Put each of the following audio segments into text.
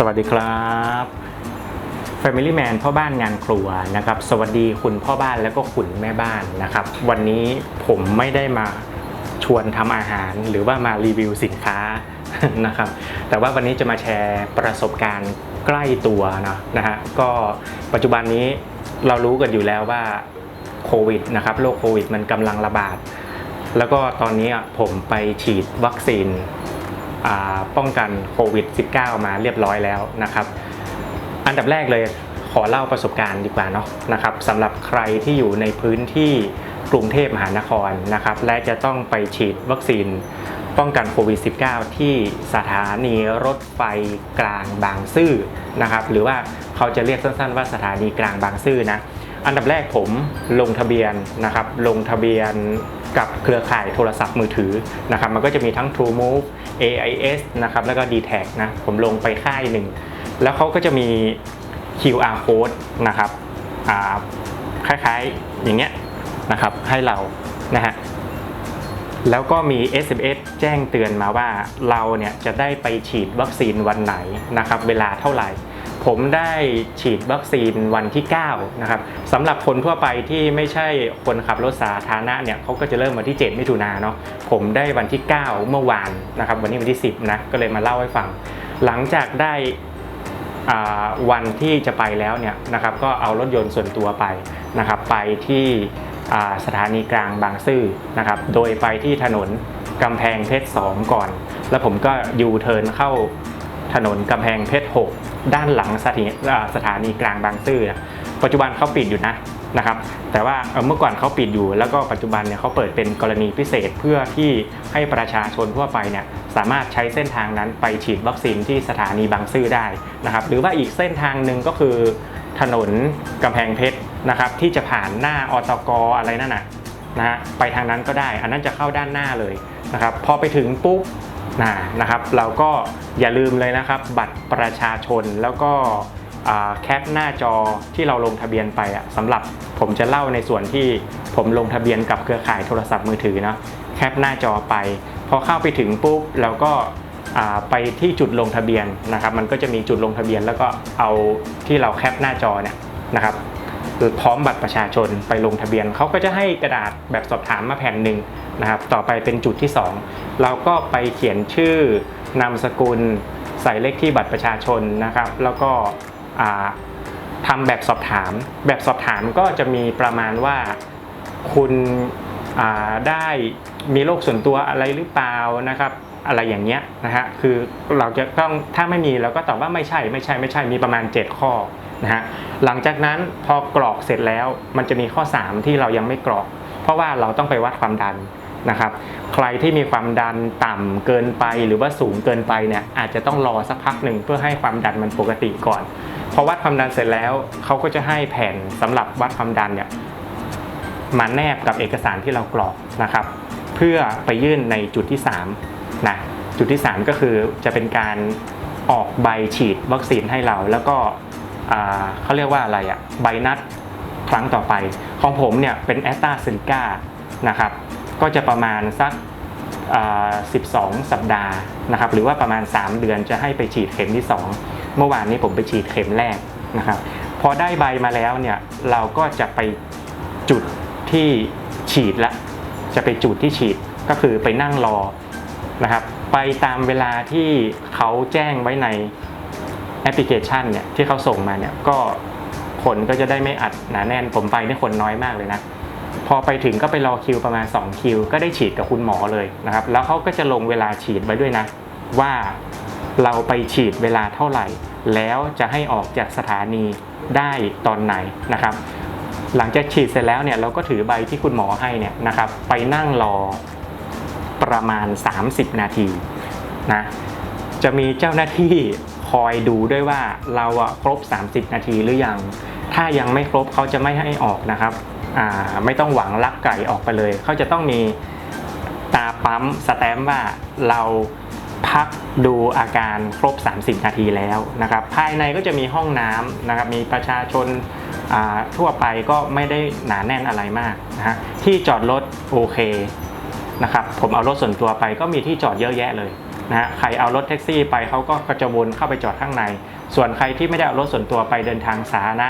สวัสดีครับ Family Man พ่อบ้านงานครัวนะครับ สวัสดีคุณพ่อบ้านแล้วก็คุณแม่บ้านนะครับ วันนี้ผมไม่ได้มาชวนทำอาหารหรือว่ามารีวิวสินค้านะครับ แต่ว่าวันนี้จะมาแชร์ประสบการณ์ใกล้ตัวนะนะฮะก็ปัจจุบันนี้เรารู้กันอยู่แล้วว่าโควิดนะครับโรคโควิดมันกำลังระบาด แล้วก็ตอนนี้ผมไปฉีดวัคซีน ป้องกันโควิด -19 มาเรียบร้อยแล้วนะครับ อันดับแรกเลยขอเล่าประสบการณ์ดีกว่าเนาะนะครับสำหรับใครที่อยู่ในพื้นที่กรุงเทพมหานครนะครับ และจะต้องไปฉีดวัคซีนป้องกันโควิด -19 ที่สถานีรถไฟกลางบางซื่อนะครับ หรือว่าเขาจะเรียกสั้นๆ ว่าสถานีกลางบางซื่อนะอันดับแรกผมลงทะเบียนนะครับ ลงทะเบียน กับเครือข่ายโทรศัพท์มือถือนะครับมันก็จะมีทั้ง TrueMove AIS นะครับแล้วก็ d t แทนะผมลงไปค่ายหนึ่ง แล้วเขาก็จะมี QR code นะครับคล้ายๆอย่างเงี้ยนะครับให้เรานะฮะแล้วก็มี SMS แจ้งเตือนมาว่าเราเนี่ยจะได้ไปฉีดวัคซีนวันไหนนะครับเวลาเท่าไหร่ ผมได้ฉีดวัคซีนวันที่ 9 นะครับสำหรับคนทั่วไปที่ไม่ใช่คนขับรถสาธารณะเนี่ยเขาก็จะเริ่มวันที่ 7 มิถุนาเนาะผมได้วันที่ 9 เมื่อวานนะครับ วันนี้วันที่ 10 นะ ก็เลยมาเล่าให้ฟัง หลังจากได้วันที่จะไปแล้วเนี่ยนะครับก็เอารถยนต์ส่วนตัวไปนะครับไปที่สถานีกลางบางซื่อนะครับโดยไปที่ถนนกำแพงเพชร 2 ก่อน แล้วผมก็ยูเทิร์นเข้าถนนกำแพงเพชร 6 ด้านหลังสถานีสถานีกลางบางซื่อนะปัจจุบันเขาปิดอยู่นะนะครับ แต่ว่าเอ่อเมื่อก่อนเขาปิดอยู่ แล้วก็ปัจจุบันเนี่ยเขาเปิดเป็นกรณีพิเศษเพื่อที่ให้ประชาชนทั่วไปเนี่ยสามารถใช้เส้นทางนั้นไปฉีดวัคซีนที่สถานีบางซื่อได้นะครับ หรือว่าอีกเส้นทางหนึ่งก็คือถนนกำแพงเพชรนะครับที่จะผ่านหน้าอตกอะไรนั่นน่ะนะฮะไปทางนั้นก็ได้ อันนั้นจะเข้าด้านหน้าเลยนะครับ พอไปถึงปุ๊บ นะนะครับ เราก็อย่าลืมเลยนะครับ บัตรประชาชนแล้วก็แคปหน้าจอที่เราลงทะเบียนไปอะสำหรับผมจะเล่าในส่วนที่ผมลงทะเบียนกับเครือข่ายโทรศัพท์มือถือนะแคปหน้าจอไป พอเข้าไปถึงปุ๊บเราก็ไปที่จุดลงทะเบียนนะครับ มันก็จะมีจุดลงทะเบียนแล้วก็เอาที่เราแคปหน้าจอเนี่ยนะครับือพร้อมบัตรประชาชนไปลงทะเบียนเขาก็จะให้กระดาษแบบสอบถามมาแผ่นหนึ่งนะครับต่อไปเป็นจุดที่ 2 เราก็ไปเขียนชื่อนามสกุล ใส่เลขที่บัตรประชาชนนะครับ แล้วก็อ่าทำแบบสอบถาม แบบสอบถามก็จะมีประมาณว่าคุณได้มีโรคส่วนตัวอะไรหรือเปล่านะครับ อะไรอย่างเงี้ยนะฮะคือเราจะต้องถ้าไม่มีเราก็ตอบว่าไม่ใช่ไม่ใช่ไม่ใช่มีประมาณ 7 ข้อ นะฮะหลังจากนั้นพอกรอกเสร็จแล้วมันจะมีข้อ 3 ที่เรายังไม่กรอก เพราะว่าเราต้องไปวัดความดันนะครับ ใครที่มีความดันต่ำเกินไปหรือว่าสูงเกินไปเนี่ยอาจจะต้องรอสักพักหนึ่งเพื่อให้ความดันมันปกติก่อนพอวัดความดันเสร็จแล้วเขาก็จะให้แผ่นสำหรับวัดความดันเนี่ยมาแนบกับเอกสารที่เรากรอกนะครับ เพื่อไปยื่นในจุดที่3นะจุดที่ 3 ก็คือจะเป็นการออกใบฉีดวัคซีนให้เรา แล้วก็ เขาเรียกว่าอะไรอะใบนัดครั้งต่อไป ของผมเนี่ยเป็นแอสตราเซเนกานะครับก็จะประมาณสัก 12 สัปดาห์นะครับหรือว่าประมาณ 3 เดือนจะให้ไปฉีดเข็มที่ 2 เมื่อวานนี้ผมไปฉีดเข็มแรกนะครับพอได้ใบมาแล้วเนี่ยเราก็จะไปจุดที่ฉีดละจะไปจุดที่ฉีดก็คือไปนั่งรอนะครับไปตามเวลาที่เขาแจ้งไว้ใน พลิเคชันเนี่ยที่เขาส่งมาเนี่ยก็คนก็จะได้ไม่อัดหนาแน่นผมไปนี่คนน้อยมากเลยนะ พอไปถึงก็ไปรอคิวประมาณ 2 คิว ก็ได้ฉีดกับคุณหมอเลยนะครับ แล้วเขาก็จะลงเวลาฉีดไว้ด้วยนะ ว่าเราไปฉีดเวลาเท่าไหร่ แล้วจะให้ออกจากสถานีได้ตอนไหนนะครับ หลังจากฉีดเสร็จแล้วเนี่ยเราก็ถือใบที่คุณหมอให้เนี่ยนะครับไปนั่งรอประมาณ 30 นาทีนะจะมีเจ้าหน้าที่ คอยดูด้วยว่าเราอะครบ 30 นาทีหรือยัง ถ้ายังไม่ครบเขาจะไม่ให้ออกนะครับไม่ต้องหวังลักไก่ออกไปเลย เขาจะต้องมีตาปั๊มสแตมป์ว่าเราพักดูอาการครบ 30 นาทีแล้วนะครับ ภายในก็จะมีห้องน้ำนะครับ มีประชาชนาทั่วไปก็ไม่ได้หนาแน่นอะไรมากนะฮะที่จอดรถโอเคนะครับ ผมเอารถส่วนตัวไปก็มีที่จอดเยอะแยะเลย นะฮะใครเอารถแท็กซี่ไปเขาก็กระจะวนเข้าไปจอดข้างใน ส่วนใครที่ไม่ได้เอารถส่วนตัวไปเดินทางสาธารณะ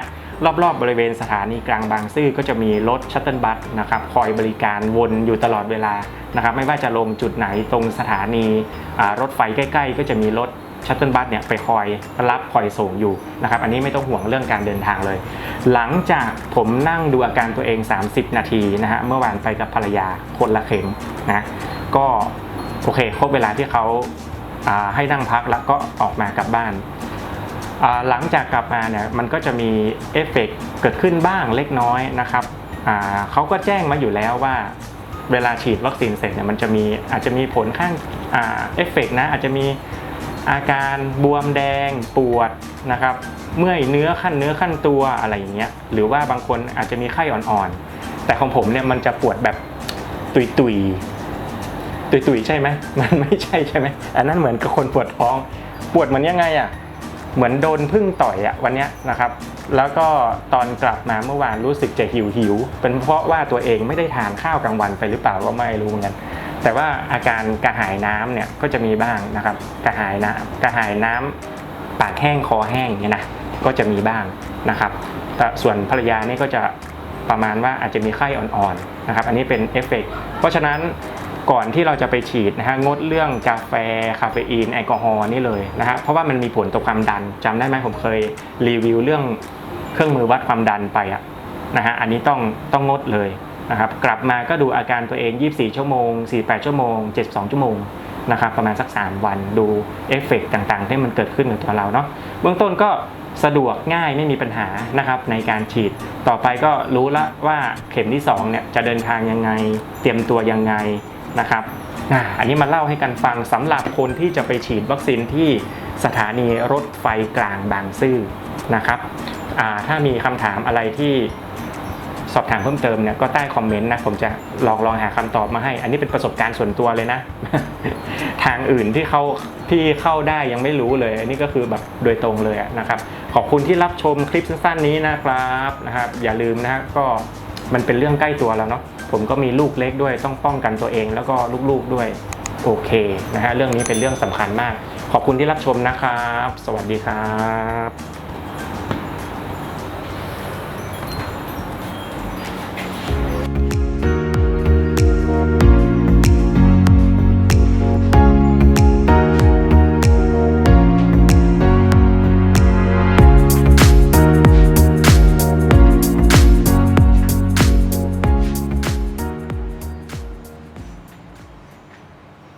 รอบๆบริเวณสถานีกลางบางซื่อก็จะมีรถชัตเติลบัสนะครับคอยบริการวนอยู่ตลอดเวลานะครับไม่ว่าจะลงจุดไหนตรงสถานีรถไฟใกล้ ๆ ก็จะมีรถชัตเติลบัสเนี่ยไปคอยรับคอยส่งอยู่นะครับอันนี้ไม่ต้องห่วงเรื่องการเดินทางเลย หลังจากผมนั่งดูอาการตัวเอง 30 นาทีนะฮะเมื่อวานไปกับภรรยาคนละเข็มนะก็ โอเคครบเวลาที่เขาาให้นั่งพักแล้วก็ออกมากลับบ้านาหลังจากกลับมาเนี่ยมันก็จะมีเอฟเฟกต์เกิดขึ้นบ้างเล็กน้อยนะครับเขาก็แจ้งมาอยู่แล้วว่าเวลาฉีดวัคซีนเสร็จเนี่ยมันจะมีอาจจะมีผลข้างเอฟเฟกต์นะอาจจะมีอาการบวมแดงปวดนะครับ เมื่อยเนื้อขั้นเนื้อขั้นตัวอะไรอย่างเงี้ยหรือว่าบางคนอาจจะมีไข้อ่อนๆ แต่ของผมเนี่ยมันจะปวดแบบตุยๆ ตุยๆใช่ไหมมันไม่ใช่ใช่ไหมอันนั้นเหมือนกับคนปวดท้อง ปวดเหมือนยังไงอะเหมือนโดนพึ่งต่อยอะวันนี้นะครับ แล้วก็ตอนกลับมาเมื่อวานรู้สึกจะหิวหิวเป็นเพราะว่าตัวเองไม่ได้ทานข้าวกลางวันไปหรือเปล่าก็ไม่รู้เหมือนกันแต่ว่าอาการกระหายน้ำเนี่ยก็จะมีบ้างนะครับ กระหายน้ำกระหายน้ำปากแห้งคอแห้งเนี่ยนะก็จะมีบ้างนะครับแต่ส่วนภรรยานี่ก็จะประมาณว่าอาจจะมีไข้อ่อนๆนะครับ อันนี้เป็นเอฟเฟกต์เพราะฉะนั้น ก่อนที่เราจะไปฉีดนะฮะงดเรื่องกาแฟคาเฟอีนแอลกอฮอล์นี่เลยนะฮะเพราะว่ามันมีผลต่อความดันจำได้ไหมผมเคยรีวิวเรื่องเครื่องมือวัดความดันไปอะนะฮะอันนี้ต้องต้องงดเลยนะครับกลับมาก็ดูอาการตัวเอง 24 ชั่วโมง 48 ชั่วโมง 72 ชั่วโมงนะครับประมาณสัก 3 วันดูเอฟเฟกต์ต่างๆ ที่มันเกิดขึ้นกับตัวเราเนาะเบื้องต้นก็สะดวกง่ายไม่มีปัญหานะครับในการฉีดต่อไปก็รู้ละว่าเข็มที่สองเนี่ยจะเดินทางยังไง เตรียมตัวยังไง นะครับอ่าอันนี้มาเล่าให้กันฟังสำหรับคนที่จะไปฉีดวัคซีนที่สถานีรถไฟกลางบางซื่อนะครับอ่าถ้ามีคำถามอะไรที่สอบถามเพิ่มเติมเนี่ยก็ใต้คอมเมนต์นะผมจะลองลองหาคำตอบมาให้ อันนี้เป็นประสบการณ์ส่วนตัวเลยนะ ทางอื่นที่เขาที่เข้าได้ยังไม่รู้เลย อันนี้ก็คือแบบโดยตรงเลยอะนะครับ ขอบคุณที่รับชมคลิปสั้นๆนี้นะครับนะครับ อย่าลืมนะฮะก็มันเป็นเรื่องใกล้ตัวแล้วเนาะ ผมก็มีลูกเล็กด้วยต้องป้องกันตัวเองแล้วก็ลูกๆด้วยโอเคนะฮะเรื่องนี้เป็นเรื่องสำคัญมาก ขอบคุณที่รับชมนะครับ สวัสดีครับ